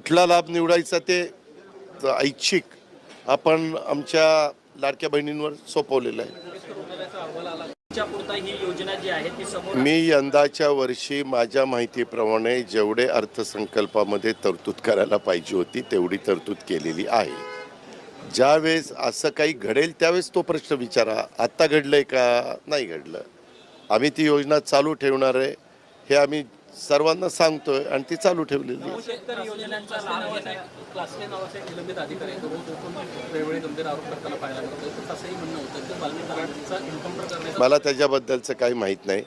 कुठला लाभ निवडायचा ते ऐच्छिक आपण आमच्या लाडक्या बहिणींवर सोपवलेलं आहे. मी यंदाच्या वर्षी माझ्या माहितीप्रमाणे जेवढे अर्थसंकल्पामध्ये तरतूद करायला पाहिजे होती तेवढी तरतूद केलेली आहे. ज्यावेळेस असं काही घडेल त्यावेळेस तो प्रश्न विचारा आत्ता घडलंय का? नाही घडलं. आम्ही ती योजना चालू ठेवणार आहे. हे आम्ही सर्वांना सांगतोय आणि ती चालू ठेवलेली मला त्याच्याबद्दलचं काही माहीत नाही.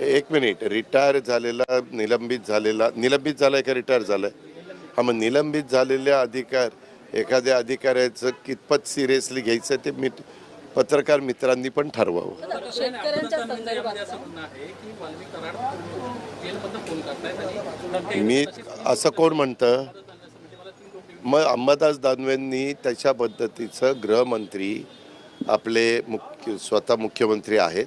एक मिनिट. रिटायर झालेला निलंबित झालेला निलंबित झालाय का रिटायर झालाय? हा मग निलंबित झालेल्या अधिकार एखाद्या अधिकाऱ्याचं कितपत सिरियसली घ्यायचं ते मी पत्रकार मित्रांनी पण ठरवावं. मी असं कोण म्हणतं? मग अंबादास दानवेंनी त्याच्या पद्धतीचं गृहमंत्री आपले मुख्य स्वतः मुख्यमंत्री आहेत.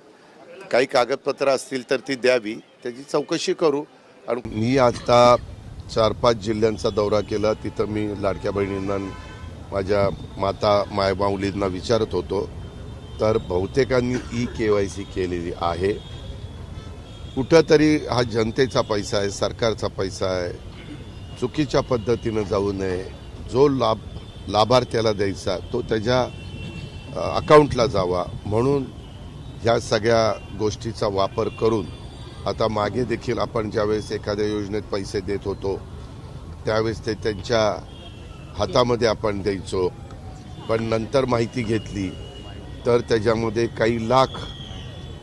काही कागदपत्र असतील तर ती द्यावी. त्याची चौकशी करू. आणि मी आता चार पाच जिल्ह्यांचा दौरा केला. तिथं मी लाडक्या बहिणींना माझ्या माता मायमाऊलींना विचारत होतो. तर बहुतेकांनी ई के वाय सी केलेली आहे. कुठंतरी हा जनतेचा पैसा आहे सरकारचा पैसा आहे. चुकीच्या पद्धतीनं जाऊ नये. जो लाभ लाभार्थ्याला द्यायचा तो त्याच्या अकाउंटला जावा. म्हणून ह्या सगळ्या गोष्टीचा वापर करून आता मागे देखील आपण ज्यावेळेस एखाद्या योजनेत पैसे देत होतो त्यावेळेस ते त्यांच्या हातामध्ये आपण द्यायचो. पण नंतर माहिती घेतली तर त्याच्यामध्ये काही लाख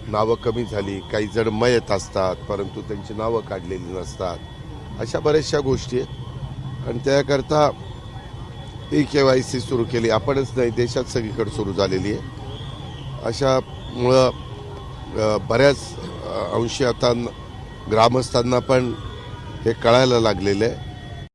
नावं कमी झाली काही जण मयत असतात परंतु त्यांची नावं काढलेली नसतात. अशा बऱ्याचशा गोष्टी आहेत. आणि त्याकरता ई के वाय सी सुरू केली. आपणच नाही देशात सगळीकडे सुरू झालेली आहे. अशामुळं बऱ्याच अंशी आता ग्रामस्थांना पण हे कळायला लागलेलं आहे.